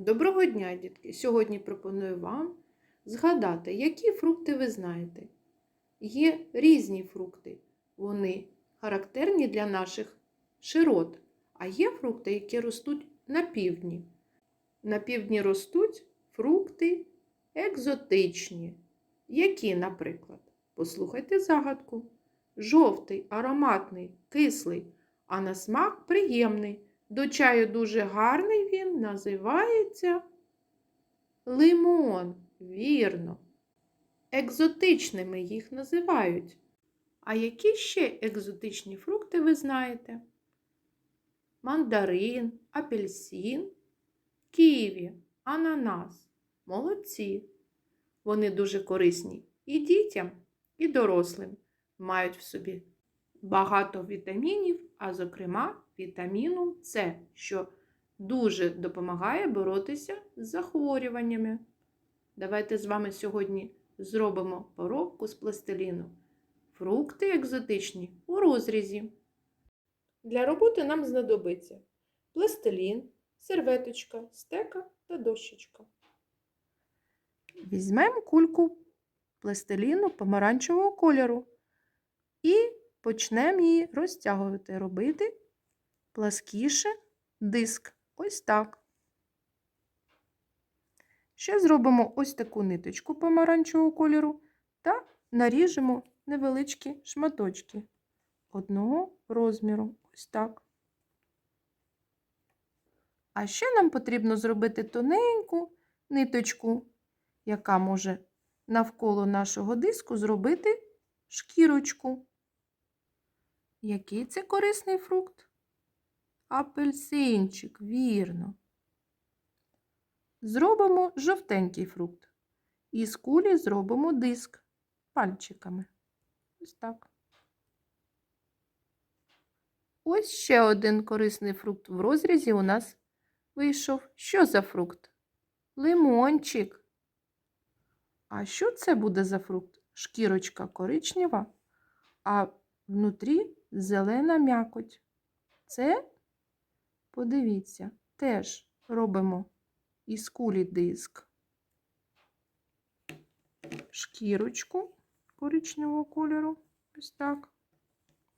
Доброго дня, дітки! Сьогодні пропоную вам згадати, які фрукти ви знаєте. Є різні фрукти, вони характерні для наших широт, а є фрукти, які ростуть на півдні. На півдні ростуть фрукти екзотичні. Які, наприклад? Послухайте загадку. Жовтий, ароматний, кислий, а на смак приємний. До чаю дуже гарний він називається лимон, вірно. Екзотичними їх називають. А які ще екзотичні фрукти ви знаєте? Мандарин, апельсин, ківі, ананас. Молодці. Вони дуже корисні і дітям, і дорослим. Мають в собі багато вітамінів, а зокрема вітаміну С, що дуже допомагає боротися з захворюваннями. Давайте з вами сьогодні зробимо поробку з пластиліну. Фрукти екзотичні у розрізі. Для роботи нам знадобиться пластилін, серветочка, стека та дощечка. Візьмемо кульку пластиліну помаранчевого кольору і почнемо її розтягувати, робити пласкіше диск. Ось так. Ще зробимо ось таку ниточку помаранчевого кольору та наріжемо невеличкі шматочки одного розміру. Ось так. А ще нам потрібно зробити тоненьку ниточку, яка може навколо нашого диску зробити шкірочку. Який це корисний фрукт? Апельсинчик, вірно. Зробимо жовтенький фрукт. І з кулі зробимо диск пальчиками. Ось так. Ось ще один корисний фрукт в розрізі у нас вийшов. Що за фрукт? Лимончик. А що це буде за фрукт? Шкірочка коричнева, а внутрі зелена м'якоть. Це, подивіться, теж робимо із кулі диск, шкірочку коричневого кольору, ось так,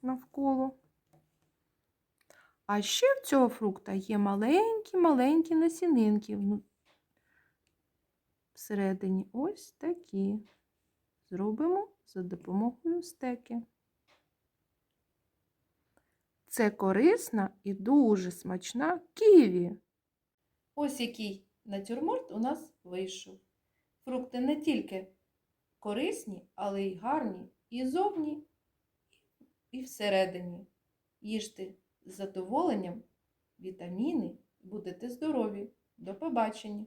навколо. А ще в цього фрукта є маленькі-маленькі насінинки всередині. Ось такі. Зробимо за допомогою стеки. Це корисна і дуже смачна ківі. Ось який натюрморт у нас вийшов. Фрукти не тільки корисні, але й гарні і зовні, і всередині. Їжте з задоволенням вітаміни, будете здорові. До побачення!